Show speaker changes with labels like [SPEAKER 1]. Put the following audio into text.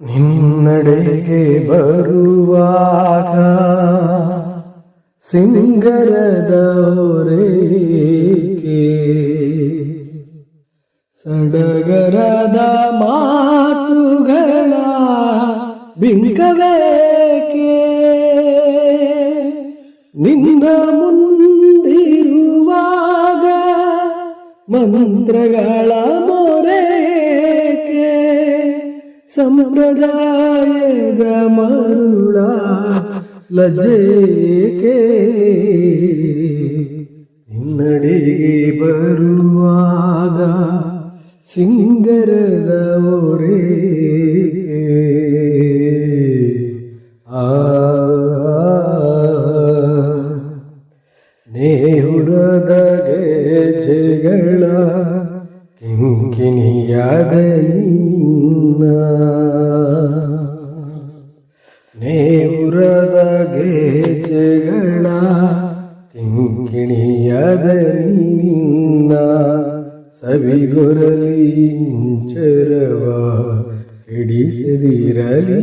[SPEAKER 1] ನಿನ್ನಡೆಗೆ ಬರುವಾಗ ಸಿಂಗರದವರೇಕೆ ಸಡಗರದ ಮಾತುಗಳ ಬಿಂಕವೇಕೆ ನಿನ್ನ ಮುಂದಿರುವಾಗ ಮಂತ್ರಗಳ ಸಂಪ್ರದಾಯದ ಮರುಳ ಲಜ್ಜೇಕೆ ನಿನ್ನಡಿಗೆ ಬರುವಾಗ ಸಿಂಗರದ ಓರೇಕೆ ಆ ನೇಹುರದ ಗೆಜ್ಜೆಗಳ ಕಿಂಕಿಣಿಯಾದ ನಿನ್ನ ನೇಹುರದ ಗೆಜ್ಜೆಗಳ ಕಿಂಕಿಣಿಯಾದ ನಿನ್ನ ಸವಿಗೊರಲಿ ಇಂಚರವ ಹಿಡಿಸದಿರಲಿ